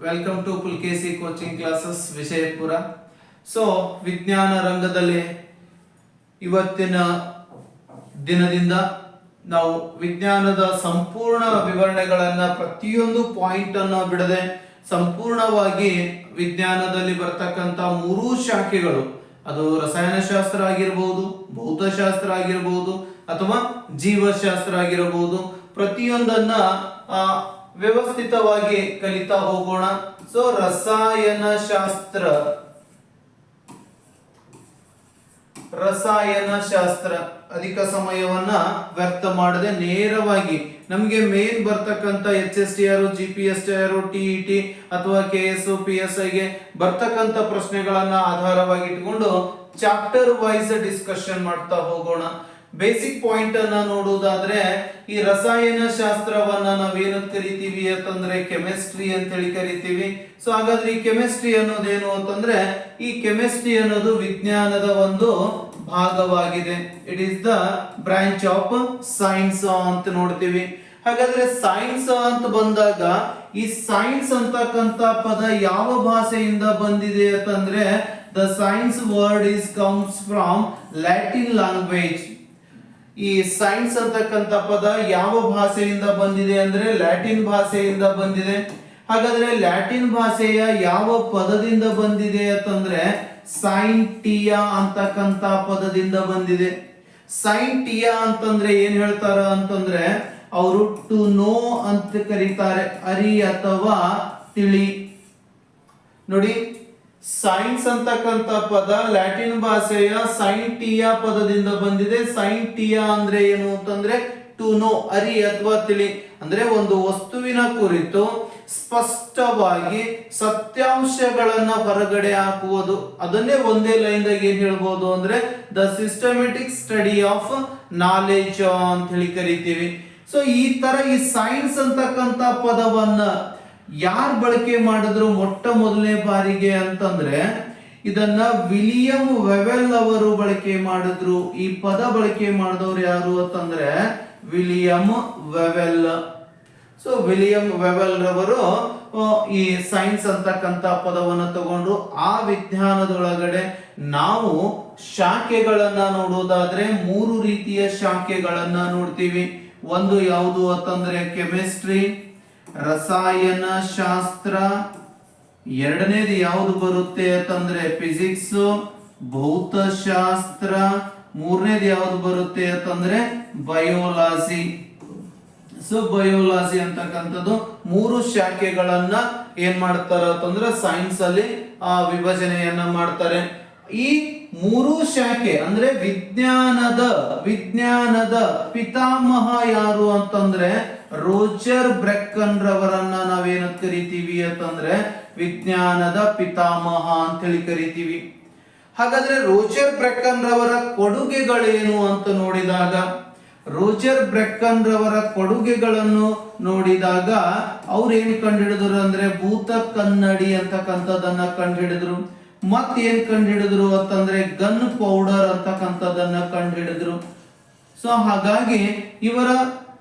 Welcome to Pulkesi coaching classes Vijayapura so ವಿಜ್ಞಾನ ರಂಗದಲ್ಲಿ ಇವತ್ತಿನ ದಿನದಿಂದ ನಾವು ವಿಜ್ಞಾನದ ಸಂಪೂರ್ಣ ವಿವರಣೆಗಳನ್ನ ಪ್ರತಿಯೊಂದು ಪಾಯಿಂಟ್ ಅನ್ನು ಬಿಡದೆ ಸಂಪೂರ್ಣವಾಗಿ ವಿಜ್ಞಾನದಲ್ಲಿ ಬರ್ತಕ್ಕಂಥ ಮೂರೂ ಶಾಖೆಗಳು. ಅದು ರಸಾಯನಶಾಸ್ತ್ರ ಆಗಿರಬಹುದು ಭೌತಶಾಸ್ತ್ರ ಆಗಿರಬಹುದು ಅಥವಾ ಜೀವಶಾಸ್ತ್ರ ಆಗಿರಬಹುದು ಪ್ರತಿಯೊಂದನ್ನ ವ್ಯವಸ್ಥಿತವಾಗಿ ಕಲಿತಾ ಹೋಗೋಣ. ಸೊ ರಸಾಯನಶಾಸ್ತ್ರ ರಸಾಯನಶಾಸ್ತ್ರ ಅಧಿಕ ಸಮಯವನ್ನ ವ್ಯರ್ಥ ಮಾಡದೆ ನೇರವಾಗಿ ನಮಗೆ main ಬರ್ತಕ್ಕಂತ H S T R G P S T R T E T ಅಥವಾ ಕೆ ಎಸ್ ಪಿ ಎಸ್ ಐಗೆ ಬರ್ತಕ್ಕಂತ ಪ್ರಶ್ನೆಗಳನ್ನ ಆಧಾರವಾಗಿ ಇಟ್ಕೊಂಡು ಚಾಪ್ಟರ್ ವೈಸ್ ಡಿಸ್ಕಷನ್ ಮಾಡ್ತಾ ಹೋಗೋಣ. ಬೇಸಿಕ್ ಪಾಯಿಂಟ್ ಅನ್ನ ನೋಡೋದಾದ್ರೆ, ಈ ರಸಾಯನ ಶಾಸ್ತ್ರವನ್ನ ನಾವೇನಂತ ಕರಿತೀವಿ ಅಂತಂದ್ರೆ ಕೆಮಿಸ್ಟ್ರಿ ಅಂತ ಹೇಳಿ ಕರಿತೀವಿ. ಸೊ ಹಾಗಾದ್ರೆ ಈ ಕೆಮಿಸ್ಟ್ರಿ ಅನ್ನೋದೇನು ಅಂತಂದ್ರೆ, ಈ ಕೆಮಿಸ್ಟ್ರಿ ಅನ್ನೋದು ವಿಜ್ಞಾನದ ಒಂದು ಭಾಗವಾಗಿದೆ. It is the branch of science ಅಂತ ನೋಡ್ತೀವಿ. ಹಾಗಾದ್ರೆ ಸೈನ್ಸ್ ಅಂತ ಬಂದಾಗ, ಈ ಸೈನ್ಸ್ ಅಂತಕ್ಕಂತ ಪದ ಯಾವ ಭಾಷೆಯಿಂದ ಬಂದಿದೆ ಅಂತಂದ್ರೆ the science word is comes from Latin language ಈ ಸೈನ್ಸ್ ಅಂತಕ್ಕಂಥ ಪದ ಯಾವ ಭಾಷೆಯಿಂದ ಬಂದಿದೆ ಅಂದ್ರೆ ಲ್ಯಾಟಿನ್ ಭಾಷೆಯಿಂದ ಬಂದಿದೆ. ಹಾಗಾದ್ರೆ ಲ್ಯಾಟಿನ್ ಭಾಷೆಯ ಯಾವ ಪದದಿಂದ ಬಂದಿದೆ ಅಂತಂದ್ರೆ ಸೈಂಟಿಯಾ ಅಂತಕ್ಕಂಥ ಪದದಿಂದ ಬಂದಿದೆ. ಸೈಂಟಿಯಾ ಅಂತಂದ್ರೆ ಏನ್ ಹೇಳ್ತಾರ ಅಂತಂದ್ರೆ ಅವರು ಟು ನೋ ಅಂತ ಕರೀತಾರೆ. ಅರಿ ಅಥವಾ ತಿಳಿ ನೋಡಿ ಸೈನ್ಸ್ ಅಂತಕ್ಕಂಥ ಪದ ಲ್ಯಾಟಿನ್ ಭಾಷೆಯ ಸೈಂಟಿಯಾ ಪದದಿಂದ ಬಂದಿದೆ. ಸೈಂಟಿಯಾ ಅಂದ್ರೆ ಏನು ಅಂತಂದ್ರೆ ಟು ನೋ ಅರಿ ಅಥವಾ ತಿಳಿ. ಅಂದ್ರೆ ಒಂದು ವಸ್ತುವಿನ ಕುರಿತು ಸ್ಪಷ್ಟವಾಗಿ ಸತ್ಯಾಂಶಗಳನ್ನ ಹೊರಗಡೆ ಹಾಕುವುದು. ಅದನ್ನೇ ಒಂದೇ ಲೈನ್ ದಾಗ ಏನ್ ಹೇಳ್ಬೋದು ಅಂದ್ರೆ the systematic study of knowledge ಅಂತ ಹೇಳಿ ಕರಿತೀವಿ. ಸೊ ಈ ತರ ಈ ಸೈನ್ಸ್ ಅಂತಕ್ಕಂಥ ಪದವನ್ನ ಯಾರು ಬಳಕೆ ಮಾಡಿದ್ರು ಮೊಟ್ಟ ಮೊದಲನೇ ಬಾರಿಗೆ ಅಂತಂದ್ರೆ ಇದನ್ನ ವಿಲಿಯಂ ವೆವೆಲ್ ಅವರು ಬಳಕೆ ಮಾಡಿದ್ರು. ಈ ಪದ ಬಳಕೆ ಮಾಡಿದವರು ಯಾರು ಅಂತಂದ್ರೆ William Whewell. So William Whewell ರವರು ಈ ಸೈನ್ಸ್ ಅಂತಕ್ಕಂಥ ಪದವನ್ನು ತಗೊಂಡು ಆ ವಿಜ್ಞಾನದೊಳಗಡೆ ನಾವು ಶಾಖೆಗಳನ್ನ ನೋಡೋದಾದ್ರೆ ಮೂರು ರೀತಿಯ ಶಾಖೆಗಳನ್ನ ನೋಡ್ತೀವಿ. ಒಂದು ಯಾವುದು ಅಂತಂದ್ರೆ ಕೆಮಿಸ್ಟ್ರಿ ರಸಾಯನ ಶಾಸ್ತ್ರ ಎರಡನೇದು ಯಾವುದು ಬರುತ್ತೆ ಅಂತಂದ್ರೆ ಫಿಸಿಕ್ಸ್ ಭೌತಶಾಸ್ತ್ರ. ಮೂರನೇದು ಯಾವುದು ಬರುತ್ತೆ ಅಂತಂದ್ರೆ ಬಯೋಲಾಜಿ ಸೊ ಬಯೋಲಾಜಿ ಅಂತಕ್ಕಂಥದ್ದು ಮೂರು ಶಾಖೆಗಳನ್ನ ಏನ್ ಮಾಡ್ತಾರ ಅಂತಂದ್ರೆ ಸೈನ್ಸ್ ಅಲ್ಲಿ, ಆ, ವಿಭಜನೆಯನ್ನ ಮಾಡ್ತಾರೆ. ಈ ಮೂರು ಶಾಖೆ ಅಂದ್ರೆ ವಿಜ್ಞಾನದ ವಿಜ್ಞಾನದ ಪಿತಾಮಹ ಯಾರು ಅಂತಂದ್ರೆ ರೋಜರ್ ಬ್ರೆಕ್ಕನ್ ರವರನ್ನ ನಾವೇನಂತ ಕರಿತೀವಿ ಅಂತಂದ್ರೆ ವಿಜ್ಞಾನದ ಪಿತಾಮಹ ಅಂತ ಹೇಳಿ ಕರಿತೀವಿ. ಹಾಗಾದ್ರೆ ರೋಜರ್ ಬ್ರೆಕ್ಕನ್ ರವರ ಕೊಡುಗೆಗಳೇನು ಅಂತ ನೋಡಿದಾಗ, ರೋಜರ್ ಬ್ರೆಕ್ಕನ್ ರವರ ಕೊಡುಗೆಗಳನ್ನು ನೋಡಿದಾಗ ಅವ್ರು ಏನ್ ಕಂಡುಹಿಡಿದ್ರು ಅಂದ್ರೆ ಭೂತ ಕನ್ನಡಿ ಅಂತಕ್ಕಂಥದ್ದನ್ನ ಕಂಡುಹಿಡಿದ್ರು ಮತ್ ಏನ್ ಕಂಡುಹಿಡಿದ್ರು ಅಂತಂದ್ರೆ ಗನ್ ಪೌಡರ್ ಅಂತಕ್ಕಂಥದ್ದನ್ನ ಕಂಡುಹಿಡಿದ್ರು. ಸೊ ಹಾಗಾಗಿ ಇವರ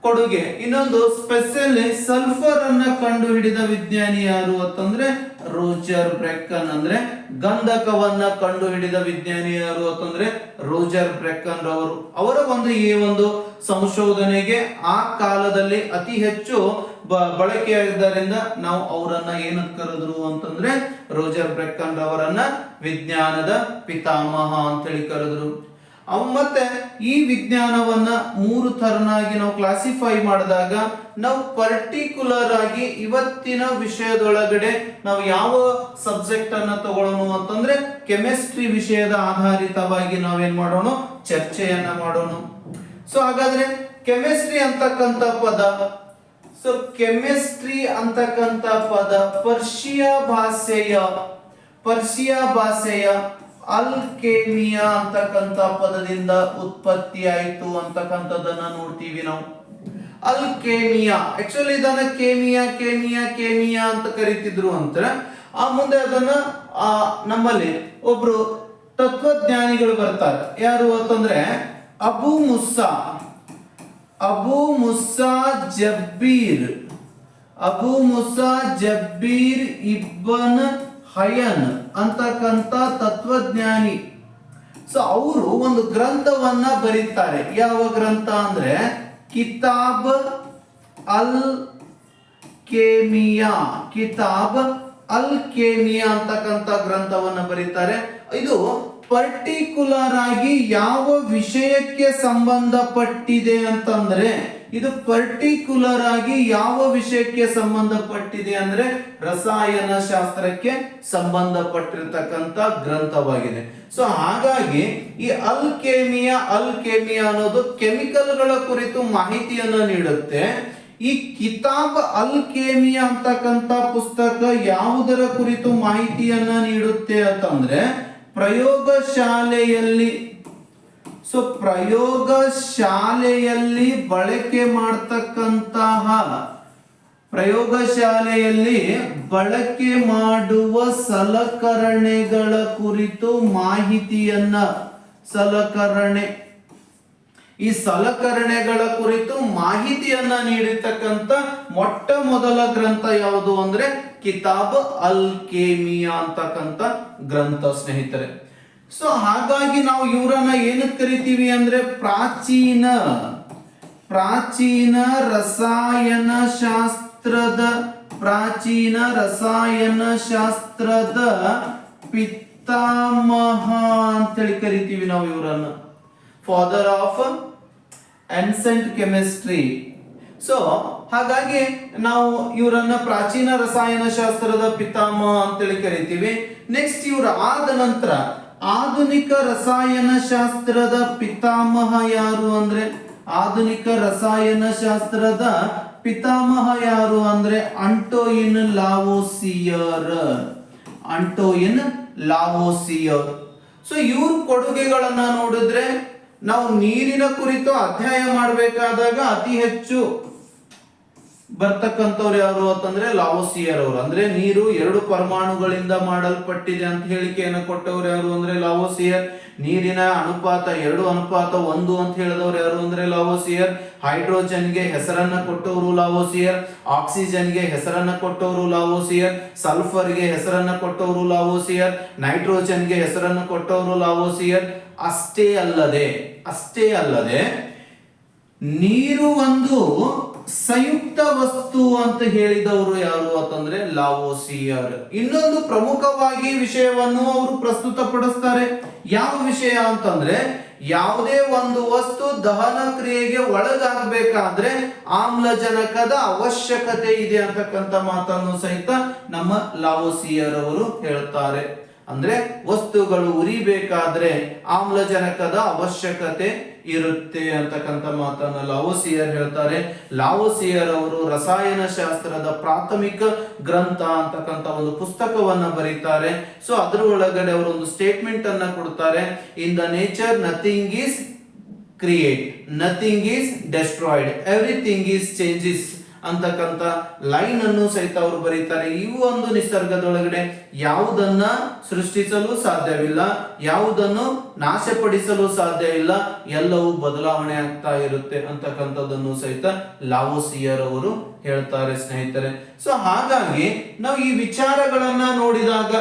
ಕೊಡುಗೆ. ಇನ್ನೊಂದು ಸ್ಪೆಷಲಿ ಸಲ್ಫರ್ ಅನ್ನ ಕಂಡು ಹಿಡಿದ ವಿಜ್ಞಾನಿ ಯಾರು ಅಂತಂದ್ರೆ, ರೋಜರ್ ಬ್ರೆಕ್ಕನ್ ಅಂದ್ರೆ, ಗಂಧಕವನ್ನ ಕಂಡು ಹಿಡಿದ ವಿಜ್ಞಾನಿ ಯಾರು ಅಂತಂದ್ರೆ, ರೋಜರ್ ಬ್ರೆಕ್ಕನ್ ರವರು. ಅವರ ಒಂದು ಈ ಒಂದು ಸಂಶೋಧನೆಗೆ ಆ ಕಾಲದಲ್ಲಿ ಅತಿ ಹೆಚ್ಚು ಬಳಕೆಯಾಗಿದ್ದರಿಂದ ನಾವು ಅವರನ್ನ ಏನಂತ ಕರೆದ್ರು ಅಂತಂದ್ರೆ, ರೋಜರ್ ಬ್ರೆಕ್ಕನ್ ರವರನ್ನ ವಿಜ್ಞಾನದ ಪಿತಾಮಹ ಅಂತೇಳಿ ಕರೆದ್ರು. ಅವ್ ಮತ್ತೆ ಈ ವಿಜ್ಞಾನವನ್ನ ಮೂರು ತರನಾಗಿ ನಾವು ಕ್ಲಾಸಿಫೈ ಮಾಡಿದಾಗ ನಾವು ಪರ್ಟಿಕ್ಯುಲರ್ ಆಗಿ ಇವತ್ತಿನ ವಿಷಯದೊಳಗಡೆ ನಾವು ಯಾವ ಸಬ್ಜೆಕ್ಟ್ ಅನ್ನ ತಗೊಳ್ಳೋಣ ಅಂತಂದ್ರೆ ಕೆಮಿಸ್ಟ್ರಿ ವಿಷಯದ ಆಧಾರಿತವಾಗಿ ನಾವೇನ್ ಮಾಡೋಣ? ಚರ್ಚೆಯನ್ನ ಮಾಡೋಣ. ಸೊ ಹಾಗಾದ್ರೆ ಕೆಮಿಸ್ಟ್ರಿ ಅಂತಕ್ಕಂಥ ಪದ ಸೊ ಕೆಮಿಸ್ಟ್ರಿ ಅಂತಕ್ಕಂಥ ಪದ ಪರ್ಷಿಯಾ ಭಾಷೆಯ ಪರ್ಷಿಯಾ ಭಾಷೆಯ ಅಲ್ಕೇಮಿಯಾ ಅಂತಕ್ಕಂಥ ಪದದಿಂದ ಉತ್ಪತ್ತಿ ಆಯಿತು ಅಂತಕ್ಕಂಥದ್ದನ್ನ ನೋಡ್ತೀವಿ ನಾವು. ಅಲ್ಕೇಮಿಯಾ ಆಕ್ಚುಲಿ ಇದನ್ನ ಕೇಮಿಯಾ ಕೇಮಿಯಾ ಕೇಮಿಯಾ ಅಂತ ಕರಿತಿದ್ರು ಅಂತ ಆ ಮುಂದೆ ಅದನ್ನ, ಆ, ನಮ್ಮಲ್ಲಿ ಒಬ್ರು ತತ್ವಜ್ಞಾನಿಗಳು ಬರ್ತಾರೆ. ಯಾರು ಅಂತಂದ್ರೆ Abu Musa. Abu Musa Jabir. Abu Musa Jabir Ibn Hayyan. ಅಂತಕ್ಕಂತ ತತ್ವಜ್ಞಾನಿ. ಸೊ ಅವರು ಒಂದು ಗ್ರಂಥವನ್ನ ಬರೀತಾರೆ. ಯಾವ ಗ್ರಂಥ ಅಂದ್ರೆ, ಕಿತಾಬ್ ಅಲ್ ಕೇಮಿಯಾ ಕಿತಾಬ್ ಅಲ್ ಕೇಮಿಯಾ ಅಂತಕ್ಕಂತ ಗ್ರಂಥವನ್ನ ಬರೀತಾರೆ. ಇದು ಪರ್ಟಿಕ್ಯುಲರ್ ಆಗಿ ಯಾವ ವಿಷಯಕ್ಕೆ ಸಂಬಂಧಪಟ್ಟಿದೆ ಅಂತಂದ್ರೆ ಇದು ಪರ್ಟಿಕ್ಯುಲರ್ ಆಗಿ ಯಾವ ವಿಷಯಕ್ಕೆ ಸಂಬಂಧಪಟ್ಟಿದೆ ಅಂದ್ರೆ ರಸಾಯನ ಶಾಸ್ತ್ರಕ್ಕೆ ಸಂಬಂಧಪಟ್ಟಿರ್ತಕ್ಕಂತ ಗ್ರಂಥವಾಗಿದೆ. ಸೊ ಹಾಗಾಗಿ ಈ ಅಲ್ಕೇಮಿಯಾ ಅಲ್ಕೇಮಿಯಾ ಅಲ್ ಕೇಮಿಯಾ ಅನ್ನೋದು ಕೆಮಿಕಲ್ಗಳ ಕುರಿತು ಮಾಹಿತಿಯನ್ನ ನೀಡುತ್ತೆ. ಈ ಕಿತಾಬ್ ಅಲ್ಕೇಮಿಯಾ ಅಂತಕ್ಕಂಥ ಪುಸ್ತಕ ಯಾವುದರ ಕುರಿತು ಮಾಹಿತಿಯನ್ನ ನೀಡುತ್ತೆ ಅಂತಂದ್ರೆ ಪ್ರಯೋಗಶಾಲೆಯಲ್ಲಿ ಸೊ ಪ್ರಯೋಗ ಶಾಲೆಯಲ್ಲಿ ಬಳಕೆ ಮಾಡ್ತಕ್ಕಂತಹ ಪ್ರಯೋಗಶಾಲೆಯಲ್ಲಿ ಬಳಕೆ ಮಾಡುವ ಸಲಕರಣೆಗಳ ಕುರಿತು ಮಾಹಿತಿಯನ್ನ ಸಲಕರಣೆ. ಈ ಸಲಕರಣೆಗಳ ಕುರಿತು ಮಾಹಿತಿಯನ್ನ ನೀಡಿರ್ತಕ್ಕಂಥ ಮೊಟ್ಟ ಮೊದಲ ಗ್ರಂಥ ಯಾವುದು ಅಂದ್ರೆ ಕಿತಾಬ್ ಅಲ್ ಕೇಮಿಯಾ ಅಂತಕ್ಕಂಥ ಗ್ರಂಥ ಸ್ನೇಹಿತರೆ. ಸೊ ಹಾಗಾಗಿ ನಾವು ಇವರನ್ನ ಏನಕ್ಕೆ ಕರಿತೀವಿ ಅಂದ್ರೆ ಪ್ರಾಚೀನ ಪ್ರಾಚೀನ ರಸಾಯನ ಶಾಸ್ತ್ರದ, ಪ್ರಾಚೀನ ರಸಾಯನ ಶಾಸ್ತ್ರದ ಪಿತಾಮಹ ಅಂತೇಳಿ ಕರಿತೀವಿ ನಾವು ಇವರನ್ನ. Father of ancient chemistry so ಹಾಗಾಗಿ ನಾವು ಇವರನ್ನ ಪ್ರಾಚೀನ ರಸಾಯನ ಶಾಸ್ತ್ರದ ಪಿತಾಮಹ ಅಂತೇಳಿ ಕರಿತೀವಿ. ನೆಕ್ಸ್ಟ್ ಇವರು ಆದ ನಂತರ ಆಧುನಿಕ ರಸಾಯನ ಶಾಸ್ತ್ರದ ಪಿತಾಮಹ ಯಾರು ಅಂದ್ರೆ? ಆಧುನಿಕ ರಸಾಯನ ಶಾಸ್ತ್ರದ ಪಿತಾಮಹ ಯಾರು ಅಂದ್ರೆ? ಅಂಟೋಯಿನ್ ಲಾವೋಸಿಯರ್. ಅಂಟೋಯಿನ್ ಲಾವೋಸಿಯರ್. ಸೊ ಇವ್ರ ಕೊಡುಗೆಗಳನ್ನ ನೋಡಿದ್ರೆ ನಾವು ನೀರಿನ ಕುರಿತು ಅಧ್ಯಯನ ಮಾಡಬೇಕಾದಾಗ ಅತಿ ಹೆಚ್ಚು ಬರ್ತಕ್ಕಂಥವ್ರು ಯಾರು ಅಂತಂದ್ರೆ ಲಾವೋಸಿಯರ್ ಅವರು ಅಂದ್ರೆ ನೀರು ಎರಡು ಪರಮಾಣುಗಳಿಂದ ಮಾಡಲ್ಪಟ್ಟಿದೆ ಅಂತ ಹೇಳಿಕೆಯನ್ನು ಕೊಟ್ಟವ್ರು ಯಾರು ಅಂದ್ರೆ ಲಾವೋಸಿಯರ್. ನೀರಿನ ಅನುಪಾತ ಎರಡು, ಅನುಪಾತ ಒಂದು ಅಂತ ಹೇಳಿದವ್ರು ಯಾರು ಅಂದ್ರೆ ಲಾವೋಸಿಯರ್. ಹೈಡ್ರೋಜನ್ಗೆ ಹೆಸರನ್ನ ಕೊಟ್ಟವರು ಲಾವೋಸಿಯರ್. ಆಕ್ಸಿಜನ್ಗೆ ಹೆಸರನ್ನ ಕೊಟ್ಟವರು ಲಾವೋಸಿಯರ್. ಸಲ್ಫರ್ಗೆ ಹೆಸರನ್ನ ಕೊಟ್ಟವರು ಲಾವೋಸಿಯರ್. ನೈಟ್ರೋಜನ್ಗೆ ಹೆಸರನ್ನು ಕೊಟ್ಟವರು ಲಾವೋಸಿಯರ್. ಅಷ್ಟೇ ಅಲ್ಲದೆ ಅಷ್ಟೇ ಅಲ್ಲದೆ ನೀರು ಒಂದು ಸಂಯುಕ್ತ ವಸ್ತು ಅಂತ ಹೇಳಿದವರು ಯಾರು ಅಂತಂದ್ರೆ ಲಾವೋಸಿಯರ್. ಇನ್ನೊಂದು ಪ್ರಮುಖವಾಗಿ ವಿಷಯವನ್ನು ಅವರು ಪ್ರಸ್ತುತಪಡಿಸ್ತಾರೆ. ಯಾವ ವಿಷಯ ಅಂತಂದ್ರೆ ಯಾವುದೇ ಒಂದು ವಸ್ತು ದಹನ ಕ್ರಿಯೆಗೆ ಒಳಗಾಗಬೇಕಾದ್ರೆ ಆಮ್ಲಜನಕದ ಅವಶ್ಯಕತೆ ಇದೆ ಅಂತಕ್ಕಂಥ ಮಾತನ್ನು ಸಹಿತ ನಮ್ಮ ಲಾವೋಸಿಯರ್ ಅವರು ಹೇಳ್ತಾರೆ. ಅಂದ್ರೆ ವಸ್ತುಗಳು ಉರಿಬೇಕಾದ್ರೆ ಆಮ್ಲಜನಕದ ಅವಶ್ಯಕತೆ ಇರುತ್ತೆ ಅಂತಕ್ಕಂಥ ಮಾತನ್ನ ಲಾವೋಸಿಯರ್ ಹೇಳ್ತಾರೆ. ಲಾವೋಸಿಯರ್ ಅವರು ರಸಾಯನ ಶಾಸ್ತ್ರದ ಪ್ರಾಥಮಿಕ ಗ್ರಂಥ ಅಂತಕ್ಕಂಥ ಒಂದು ಪುಸ್ತಕವನ್ನ ಬರೀತಾರೆ. ಸೊ ಅದ್ರ ಒಳಗಡೆ ಅವರು ಒಂದು ಸ್ಟೇಟ್ಮೆಂಟ್ ಅನ್ನ ಕೊಡ್ತಾರೆ. In the nature nothing is create nothing is destroyed everything is changes ಅಂತಕ್ಕಂಥ ಲೈನ್ ಅನ್ನು ಸಹಿತ ಅವರು ಬರೀತಾರೆ. ಇವು ಒಂದು ನಿಸರ್ಗದೊಳಗಡೆ ಯಾವುದನ್ನ ಸೃಷ್ಟಿಸಲು ಸಾಧ್ಯವಿಲ್ಲ, ಯಾವುದನ್ನು ನಾಶಪಡಿಸಲು ಸಾಧ್ಯ ಇಲ್ಲ ಎಲ್ಲವೂ ಬದಲಾವಣೆ ಆಗ್ತಾ ಇರುತ್ತೆ ಅಂತಕ್ಕಂಥದ್ದನ್ನು ಸಹಿತ ಲಾವೋಸಿಯರ್ ಅವರು ಹೇಳ್ತಾರೆ ಸ್ನೇಹಿತರೆ. ಸೊ ಹಾಗಾಗಿ ನಾವು ಈ ವಿಚಾರಗಳನ್ನ ನೋಡಿದಾಗ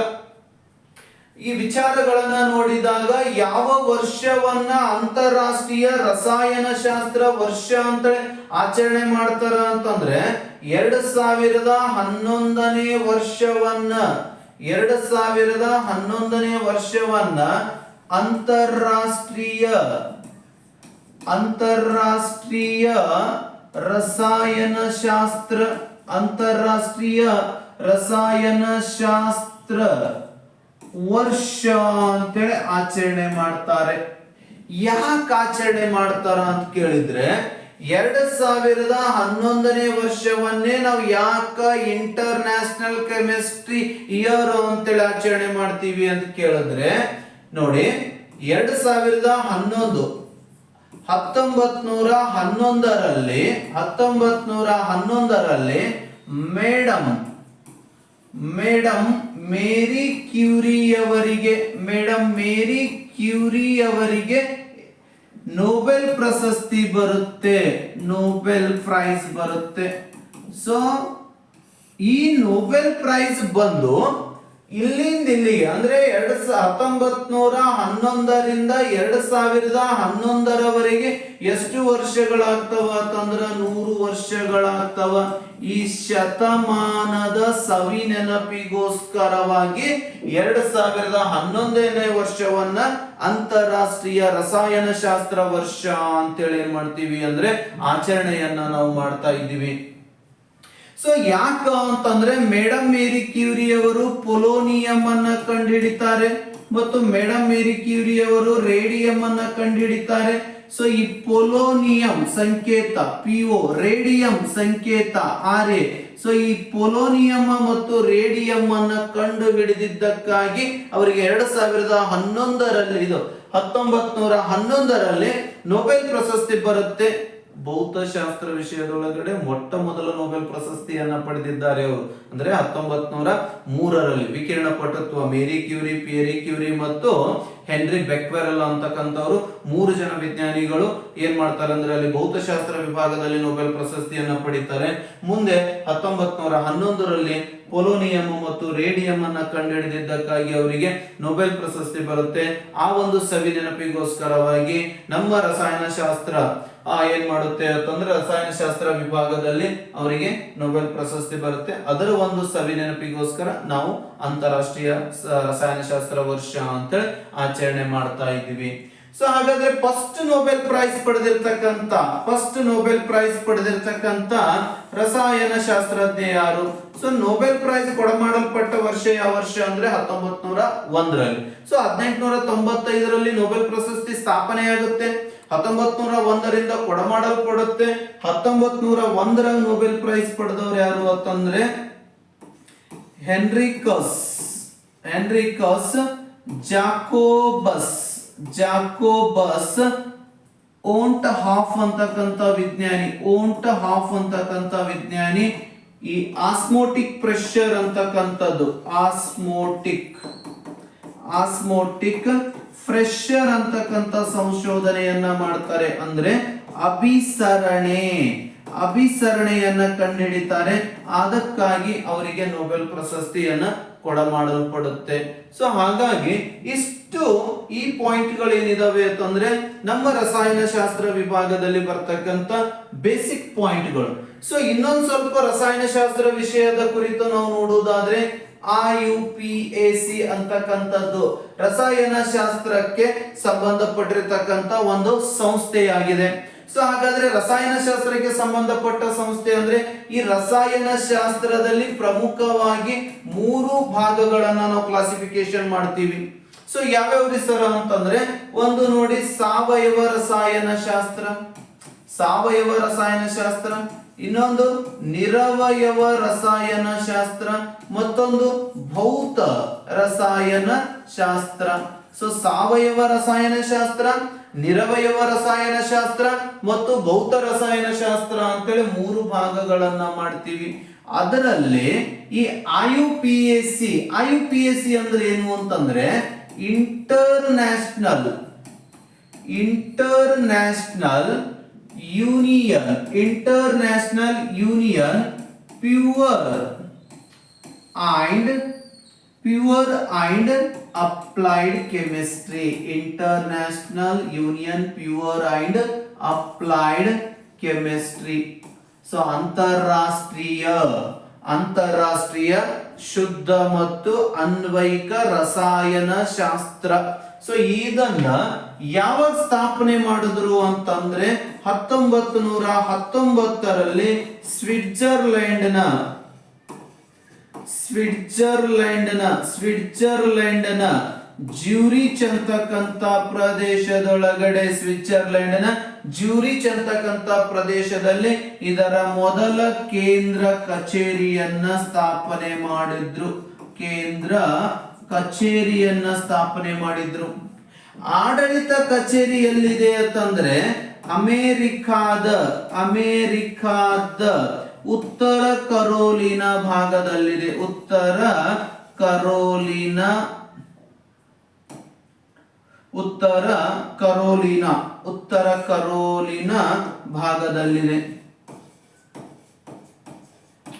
ಈ ವಿಚಾರಗಳನ್ನ ನೋಡಿದಾಗ ಯಾವ ವರ್ಷವನ್ನ ಅಂತಾರಾಷ್ಟ್ರೀಯ ರಸಾಯನ ಶಾಸ್ತ್ರ ವರ್ಷ ಅಂತ ಆಚರಣೆ ಮಾಡ್ತಾರ ಅಂತಂದ್ರೆ ಎರಡ್ ಸಾವಿರದ ಹನ್ನೊಂದನೇ ವರ್ಷವನ್ನ, ಎರಡ್ ಸಾವಿರದ ಹನ್ನೊಂದನೇ ವರ್ಷವನ್ನ ಅಂತಾರಾಷ್ಟ್ರೀಯ ಅಂತಾರಾಷ್ಟ್ರೀಯ ರಸಾಯನ ಶಾಸ್ತ್ರ ಅಂತಾರಾಷ್ಟ್ರೀಯ ರಸಾಯನ ಶಾಸ್ತ್ರ ವರ್ಷ ಅಂತೇಳಿ ಆಚರಣೆ ಮಾಡ್ತಾರೆ. ಯಾಕೆ ಆಚರಣೆ ಮಾಡ್ತಾರ ಅಂತ ಕೇಳಿದ್ರೆ, ಎರಡ್ ಸಾವಿರದ ಹನ್ನೊಂದನೇ ವರ್ಷವನ್ನೇ ನಾವು ಯಾಕ ಇಂಟರ್ ನ್ಯಾಷನಲ್ ಕೆಮಿಸ್ಟ್ರಿ ಇಯರ್ ಅಂತೇಳಿ ಆಚರಣೆ ಮಾಡ್ತೀವಿ ಅಂತ ಕೇಳಿದ್ರೆ, ನೋಡಿ, ಎರಡ್ ಸಾವಿರದ ಹನ್ನೊಂದು ಹತ್ತೊಂಬತ್ ನೂರ ಹನ್ನೊಂದರಲ್ಲಿ ಹತ್ತೊಂಬತ್ ನೂರ ಹನ್ನೊಂದರಲ್ಲಿ ಮೇಡಮ್ ಮೇಡಮ್ ಮೇರಿ ಕ್ಯೂರಿಯವರಿಗೆ ಮೇಡಮ್ ಮೇರಿ ಕ್ಯೂರಿಯವರಿಗೆ ನೋಬೆಲ್ ಪ್ರಶಸ್ತಿ ಬರುತ್ತೆ ನೋಬೆಲ್ ಪ್ರೈಸ್ ಬರುತ್ತೆ. ಸೊ ಈ ನೋಬೆಲ್ ಪ್ರೈಸ್ ಬಂದು ಇಲ್ಲಿಂದ ಇಲ್ಲಿಗೆ ಅಂದ್ರೆ ಎರಡ್ ಹತ್ತೊಂಬತ್ ನೂರ ಹನ್ನೊಂದರಿಂದ ಎರಡ್ ಸಾವಿರದ ಹನ್ನೊಂದರವರೆಗೆ ಎಷ್ಟು ವರ್ಷಗಳಾಗ್ತವ ಅಂತಂದ್ರ ನೂರು ವರ್ಷಗಳಾಗ್ತವ. ಈ ಶತಮಾನದ ಸವಿ ನೆನಪಿಗೋಸ್ಕರವಾಗಿ ಎರಡ್ ಸಾವಿರದ ಹನ್ನೊಂದನೇ ವರ್ಷವನ್ನ ಅಂತಾರಾಷ್ಟ್ರೀಯ ರಸಾಯನ ಶಾಸ್ತ್ರ ವರ್ಷ ಅಂತೇಳಿ ಏನ್ ಮಾಡ್ತೀವಿ ಅಂದ್ರೆ ಆಚರಣೆಯನ್ನ ನಾವು ಮಾಡ್ತಾ ಇದ್ದೀವಿ. ಸೊ ಯಾಕ ಅಂತಂದ್ರೆ ಮೇಡಮ್ ಮೇರಿ ಕ್ಯೂರಿ ಅವರು ಪೊಲೋನಿಯಂ ಅನ್ನ ಕಂಡುಹಿಡಿತಾರೆ ಮತ್ತು ಮೇಡಮ್ ಮೇರಿ ಕ್ಯೂರಿ ಅವರು ರೇಡಿಯಂ ಅನ್ನ ಕಂಡುಹಿಡಿತಾರೆ. ಸೊ ಈ ಪೊಲೋನಿಯಂ ಸಂಕೇತ ಪಿಒ ರೇಡಿಯಂ ಸಂಕೇತ ಆರ್ ಎ ಸೊ ಈ ಪೊಲೋನಿಯಂ ಮತ್ತು ರೇಡಿಯಂ ಅನ್ನ ಕಂಡು ಹಿಡಿದಿದ್ದಕ್ಕಾಗಿ ಅವರಿಗೆ ಎರಡ್ ಸಾವಿರದ ಹನ್ನೊಂದರಲ್ಲಿ ಇದು ಹತ್ತೊಂಬತ್ ನೂರ ಹನ್ನೊಂದರಲ್ಲಿ ನೊಬೆಲ್ ಪ್ರಶಸ್ತಿ ಬರುತ್ತೆ. ಭೌತಶಾಸ್ತ್ರ ವಿಷಯದೊಳಗಡೆ ಮೊಟ್ಟ ಮೊದಲ ನೊಬೆಲ್ ಪ್ರಶಸ್ತಿಯನ್ನ ಪಡೆದಿದ್ದಾರೆ ಅವರು. ಅಂದ್ರೆ ಹತ್ತೊಂಬತ್ ನೂರ ಮೂರರಲ್ಲಿ ವಿಕಿರಣ ಪಟುತ್ವ, ಮೇರಿ ಕ್ಯೂರಿ, ಪಿಯರಿ ಕ್ಯೂರಿ ಮತ್ತು ಹೆನ್ರಿ ಬೆಕ್ವೆರಲ್ ಅಂತಕ್ಕಂಥವ್ರು ಮೂರು ಜನ ವಿಜ್ಞಾನಿಗಳು ಏನ್ ಮಾಡ್ತಾರೆ ಅಂದ್ರೆ ಅಲ್ಲಿ ಭೌತಶಾಸ್ತ್ರ ವಿಭಾಗದಲ್ಲಿ ನೊಬೆಲ್ ಪ್ರಶಸ್ತಿಯನ್ನ ಪಡಿತಾರೆ. ಮುಂದೆ ಹತ್ತೊಂಬತ್ ನೂರ ಹನ್ನೊಂದರಲ್ಲಿ ಪೊಲೋನಿಯಂ ಮತ್ತು ರೇಡಿಯಂ ಅನ್ನ ಕಂಡುಹಿಡಿದಿದ್ದಕ್ಕಾಗಿ ಅವರಿಗೆ ನೊಬೆಲ್ ಪ್ರಶಸ್ತಿ ಬರುತ್ತೆ. ಆ ಒಂದು ಸವಿ ನೆನಪಿಗೋಸ್ಕರವಾಗಿ ನಮ್ಮ ರಸಾಯನಶಾಸ್ತ್ರ ಏನ್ ಮಾಡುತ್ತೆ ಅಂತಂದ್ರೆ ರಸಾಯನಶಾಸ್ತ್ರ ವಿಭಾಗದಲ್ಲಿ ಅವರಿಗೆ ನೊಬೆಲ್ ಪ್ರಶಸ್ತಿ ಬರುತ್ತೆ. ಅದರ ಒಂದು ಸವಿ ನೆನಪಿಗೋಸ್ಕರ ನಾವು ಅಂತಾರಾಷ್ಟ್ರೀಯ ರಸಾಯನಶಾಸ್ತ್ರ ವರ್ಷ ಅಂತೇಳಿ ಆಚರಣೆ ಮಾಡ್ತಾ ಇದ್ದೀವಿ. ಸೊ ಹಾಗಾದ್ರೆ ಫಸ್ಟ್ ನೊಬೆಲ್ ಪ್ರೈಸ್ ಪಡೆದಿರ್ತಕ್ಕಂತ ಫಸ್ಟ್ ನೊಬೆಲ್ ಪ್ರೈಸ್ ಪಡೆದಿರ್ತಕ್ಕಂತ ರಸಾಯನ ಶಾಸ್ತ್ರಜ್ಞ ಯಾರು? ಸೊ ನೊಬೆಲ್ ಪ್ರೈಸ್ ಕೊಡಮಾಡಲ್ಪಟ್ಟ ವರ್ಷ ಯಾವ ವರ್ಷ ಅಂದ್ರೆ ಹತ್ತೊಂಬತ್ ನೂರ ಒಂದರಲ್ಲಿ. ಸೊ ಹದಿನೆಂಟುನೂರ ತೊಂಬತ್ತೈದರಲ್ಲಿ ನೊಬೆಲ್ ಪ್ರಶಸ್ತಿ ಸ್ಥಾಪನೆಯಾಗುತ್ತೆ. ಹತ್ತೊಂಬತ್ ನೂರ ಒಂದರಿಂದ ಕೊಡಮಾಡಲ್ಪಡುತ್ತೆ. ಹತ್ತೊಂಬತ್ ನೂರ ಒಂದರ ನೊಬೆಲ್ ಪ್ರೈಸ್ ಪಡೆದವ್ರು ಯಾರು ಅಂತಂದ್ರೆ ಹೆನ್ರಿಕಸ್. ಹೆನ್ರಿಕಸ್ ಜಾಕೋಬಸ್. ಜಾಕೋಬಸ್ ಓಂಟ್ ಹಾಫ್ ಅಂತಕ್ಕಂಥ ವಿಜ್ಞಾನಿ. ಓಂಟ್ ಹಾಫ್ ಅಂತಕ್ಕಂಥ ವಿಜ್ಞಾನಿ. ಈ ಆಸ್ಮೋಟಿಕ್ ಪ್ರೆಷರ್ ಅಂತಕ್ಕಂಥದ್ದು. ಆಸ್ಮೋಟಿಕ್. ಆಸ್ಮೋಟಿಕ್ ಫ್ರೆಶರ್ ಅಂತಕ್ಕಂಥ ಸಂಶೋಧನೆಯನ್ನ ಮಾಡ್ತಾರೆ ಅಂದ್ರೆ ಅಭಿಸರಣೆ. ಅಭಿಸರಣೆಯನ್ನ ಕಂಡುಹಿಡಿತಾರೆ. ಅದಕ್ಕಾಗಿ ಅವರಿಗೆ ನೊಬೆಲ್ ಪ್ರಶಸ್ತಿಯನ್ನ ಕೊಡಮಾಡಲ್ಪಡುತ್ತೆ. ಸೊ ಹಾಗಾಗಿ ಇಷ್ಟು ಈ ಪಾಯಿಂಟ್ಗಳು ಏನಿದಾವೆ ಅಂತಂದ್ರೆ ನಮ್ಮ ರಸಾಯನಶಾಸ್ತ್ರ ವಿಭಾಗದಲ್ಲಿ ಬರ್ತಕ್ಕಂತ ಬೇಸಿಕ್ ಪಾಯಿಂಟ್ಗಳು ಸೊ ಇನ್ನೊಂದು ಸ್ವಲ್ಪ ರಸಾಯನಶಾಸ್ತ್ರ ವಿಷಯದ ಕುರಿತು ನಾವು ನೋಡುವುದಾದ್ರೆ I U P A C ಅಂತಕ್ಕಂಥದ್ದು. ರಸಾಯನ ಶಾಸ್ತ್ರಕ್ಕೆ ಸಂಬಂಧಪಟ್ಟಿರ್ತಕ್ಕಂಥ ಒಂದು ಸಂಸ್ಥೆಯಾಗಿದೆ. ಸೊ ಹಾಗಾದ್ರೆ ರಸಾಯನ ಶಾಸ್ತ್ರಕ್ಕೆ ಸಂಬಂಧಪಟ್ಟ ಸಂಸ್ಥೆ ಅಂದ್ರೆ, ಈ ರಸಾಯನ ಶಾಸ್ತ್ರದಲ್ಲಿ ಪ್ರಮುಖವಾಗಿ ಮೂರು ಭಾಗಗಳನ್ನ ನಾವು ಕ್ಲಾಸಿಫಿಕೇಶನ್ ಮಾಡ್ತೀವಿ. ಸೊ ಯಾವ್ಯಾವ್ರಿ ಸರ್ ಅಂತಂದ್ರೆ, ಒಂದು ನೋಡಿ ಸಾವಯವ ರಸಾಯನ ಶಾಸ್ತ್ರ. ಸಾವಯವ ರಸಾಯನ ಶಾಸ್ತ್ರ. ಇನ್ನೊಂದು ನಿರವಯವ ರಸಾಯನ ಶಾಸ್ತ್ರ, ಮತ್ತೊಂದು ಭೌತ ರಸಾಯನ ಶಾಸ್ತ್ರ. ಸೊ ಸಾವಯವ ರಸಾಯನ ಶಾಸ್ತ್ರ, ನಿರವಯವ ರಸಾಯನ ಶಾಸ್ತ್ರ, ಮತ್ತು ಭೌತ ರಸಾಯನ ಶಾಸ್ತ್ರ ಅಂತೇಳಿ ಮೂರು ಭಾಗಗಳನ್ನ ಮಾಡ್ತೀವಿ. ಅದರಲ್ಲಿ ಈ I U P S C I U P S C ಅಂದ್ರೆ ಏನು ಅಂತಂದ್ರೆ international international union international union pure and pure and applied chemistry international union pure and applied chemistry so ಅಂತಾರಾಷ್ಟ್ರೀಯ ಅಂತಾರಾಷ್ಟ್ರೀಯ ಶುದ್ಧ ಮತ್ತು ಅನ್ವಯಿಕ ರಸಾಯನ ಶಾಸ್ತ್ರ ಸೊ ಇದನ್ನ ಯಾವಾಗ ಸ್ಥಾಪನೆ ಮಾಡಿದ್ರು ಅಂತಂದ್ರೆ ಹತ್ತೊಂಬತ್ತು ನೂರ ಹತ್ತೊಂಬತ್ತರಲ್ಲಿ ಸ್ವಿಟ್ಜರ್ಲೆಂಡ್ನ ಸ್ವಿಟ್ಜರ್ಲೆಂಡ್ನ ಸ್ವಿಟ್ಜರ್ಲೆಂಡ್ನ ಜ್ಯೂರಿಚ್ ಅಂತಕ್ಕಂಥ ಪ್ರದೇಶದೊಳಗಡೆ ಸ್ವಿಟ್ಜರ್ಲೆಂಡ್ನ ಜ್ಯೂರಿಚ್ ಅಂತಕ್ಕಂಥ ಪ್ರದೇಶದಲ್ಲಿ ಇದರ ಮೊದಲ ಕೇಂದ್ರ ಕಚೇರಿಯನ್ನ ಸ್ಥಾಪನೆ ಮಾಡಿದ್ರು. ಕೇಂದ್ರ ಕಚೇರಿಯನ್ನ ಸ್ಥಾಪನೆ ಮಾಡಿದ್ರು. ಆಡಳಿತ ಕಚೇರಿ ಎಲ್ಲಿದೆ ಅಂತಂದ್ರೆ ಅಮೇರಿಕಾದ ಅಮೇರಿಕಾದ ಉತ್ತರ ಕರೋಲಿನ ಭಾಗದಲ್ಲಿದೆ. ಉತ್ತರ ಕರೋಲಿನ ಉತ್ತರ ಕರೋಲಿನ ಉತ್ತರ ಕರೋಲಿನ ಭಾಗದಲ್ಲಿದೆ.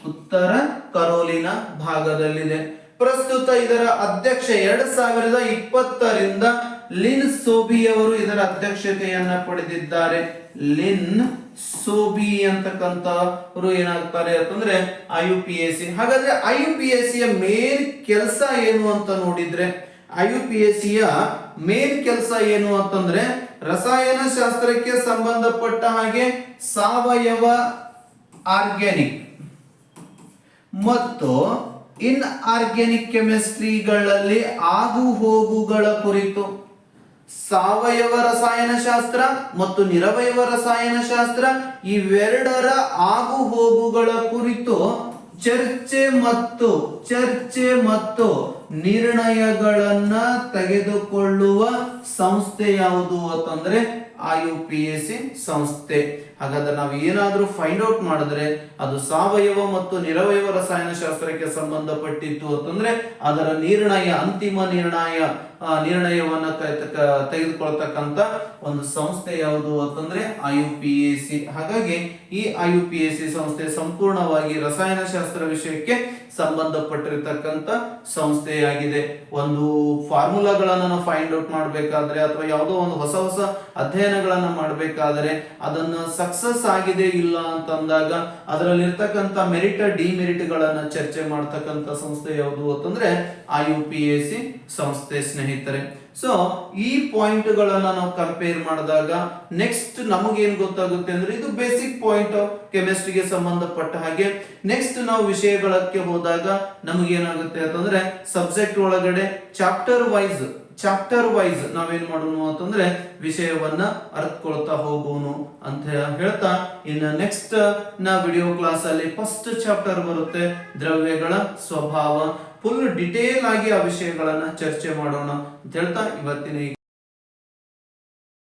ಉತ್ತರ ಕರೋಲಿನ ಭಾಗದಲ್ಲಿದೆ. ಪ್ರಸ್ತುತ ಇದರ ಅಧ್ಯಕ್ಷ ಎರಡ್ ಸಾವಿರದ ಇಪ್ಪತ್ತರಿಂದ ಲಿನ್ ಸೋಬಿ ಅವರು ಇದರ ಅಧ್ಯಕ್ಷತೆಯನ್ನ ಪಡೆದಿದ್ದಾರೆ. ಲಿನ್ ಸೋಬಿ ಅಂತಕ್ಕಂಥವ್ರು ಏನಾಗ್ತಾರೆ ಅಂತಂದ್ರೆ I U P S C. ಹಾಗಾದ್ರೆ ಐ ಯು ಪಿ ಎಸ್ ಸಿಯ ಮೇನ್ ಕೆಲಸ ಏನು ಅಂತ ನೋಡಿದ್ರೆ, ಐ ಯು ಪಿ ಎಸ್ ಸಿಯ ಮೇನ್ ಕೆಲಸ ಏನು ಅಂತಂದ್ರೆ ರಸಾಯನ ಶಾಸ್ತ್ರಕ್ಕೆ ಸಂಬಂಧಪಟ್ಟ ಹಾಗೆ ಸಾವಯವ ಆರ್ಗ್ಯಾನಿಕ್ ಮತ್ತು ಇನ್ ಆರ್ಗ್ಯಾನಿಕ್ ಕೆಮಿಸ್ಟ್ರಿಗಳಲ್ಲಿ ಆಗು ಹೋಗುಗಳ ಕುರಿತು. ಸಾವಯವ ರಸಾಯನಶಾಸ್ತ್ರ ಮತ್ತು ನಿರವಯವ ರಸಾಯನಶಾಸ್ತ್ರ ಇವೆರಡರ ಆಗು ಹೋಗುಗಳ ಕುರಿತು ಚರ್ಚೆ ಮತ್ತು ಚರ್ಚೆ ಮತ್ತು ನಿರ್ಣಯಗಳನ್ನ ತೆಗೆದುಕೊಳ್ಳುವ ಸಂಸ್ಥೆ ಯಾವುದು ಅಂತಂದ್ರೆ I U P A C ಸಂಸ್ಥೆ. ಹಾಗಾದ್ರೆ ನಾವು ಏನಾದರೂ ಫೈಂಡ್ ಔಟ್ ಮಾಡಿದ್ರೆ ಅದು ಸಾವಯವ ಮತ್ತು ನಿರವಯವ ರಸಾಯನಶಾಸ್ತ್ರಕ್ಕೆ ಸಂಬಂಧಪಟ್ಟಿತ್ತು ಅಂತಂದ್ರೆ ಅದರ ನಿರ್ಣಯ, ಅಂತಿಮ ನಿರ್ಣಯ ನಿರ್ಣಯವನ್ನ ತೆಗೆದುಕೊಳ್ತಕ್ಕಂತ ಒಂದು ಸಂಸ್ಥೆ ಯಾವುದು ಅಂತಂದ್ರೆ ಐ ಪಿ ಎ ಸಿ. ಹಾಗಾಗಿ ಈ I U P A C ಸಂಸ್ಥೆ ಸಂಪೂರ್ಣವಾಗಿ ರಸಾಯನಶಾಸ್ತ್ರ ವಿಷಯಕ್ಕೆ ಸಂಬಂಧಪಟ್ಟಿರತಕ್ಕಂತ ಸಂಸ್ಥೆಯಾಗಿದೆ. ಒಂದು ಫಾರ್ಮುಲಾಗಳನ್ನ ಫೈಂಡ್ ಔಟ್ ಮಾಡಬೇಕಾದ್ರೆ ಅಥವಾ ಯಾವುದೋ ಒಂದು ಹೊಸ ಹೊಸ ಅಧ್ಯಯನಗಳನ್ನ ಮಾಡಬೇಕಾದರೆ ಅದನ್ನ ಸಕ್ಸಸ್ ಆಗಿದೆ ಇಲ್ಲ ಅಂತಂದಾಗ ಅದರಲ್ಲಿ ಇರ್ತಕ್ಕಂಥ ಮೆರಿಟ್ ಡಿಮೆರಿಟ್ಗಳನ್ನು ಚರ್ಚೆ ಮಾಡ್ತಕ್ಕಂಥ ಸಂಸ್ಥೆ ಯಾವುದು ಅಂತಂದ್ರೆ ಐ ಯು ಸಿ ಸಂಸ್ಥೆ ಸ್ನೇಹಿತರೆ. ಸೊ ಈ ಪಾಯಿಂಟ್ ಗಳನ್ನ ನಾವು ಕಂಪೇರ್ ಮಾಡಿದಾಗ ನೆಕ್ಸ್ಟ್ ನಮಗೇನ್ ಗೊತ್ತಾಗುತ್ತೆ ಅಂದ್ರೆ ಇದು ಬೇಸಿಕ್ ಪಾಯಿಂಟ್ ಕೆಮಿಸ್ಟ್ರಿಗೆ ಸಂಬಂಧಪಟ್ಟ ಹಾಗೆ. ನೆಕ್ಸ್ಟ್ ನಾವು ವಿಷಯಗಳಕ್ಕೆ ಹೋದಾಗ ನಮಗೇನಾಗುತ್ತೆ ಅಂತಂದ್ರೆ ಸಬ್ಜೆಕ್ಟ್ ಒಳಗಡೆ ಚಾಪ್ಟರ್ ವೈಸ್ ಚಾಪ್ಟರ್ ವೈಸ್ ನಾವೇನ್ ಮಾಡೋಣ ಅಂತಂದ್ರೆ ವಿಷಯವನ್ನ ಅರ್ಥಕೊಳ್ತಾ ಹೋಗೋನು ಅಂತ ಹೇಳ್ತಾ ಇನ್ನು ನೆಕ್ಸ್ಟ್ನ ವಿಡಿಯೋ ಕ್ಲಾಸ್ ಅಲ್ಲಿ ಫಸ್ಟ್ ಚಾಪ್ಟರ್ ಬರುತ್ತೆ ದ್ರವ್ಯಗಳ ಸ್ವಭಾವ. ಫುಲ್ ಡಿಟೇಲ್ ಆಗಿ ಆ ವಿಷಯಗಳನ್ನ ಚರ್ಚೆ ಮಾಡೋಣ ಅಂತ ಹೇಳ್ತಾ ಇವತ್ತಿನ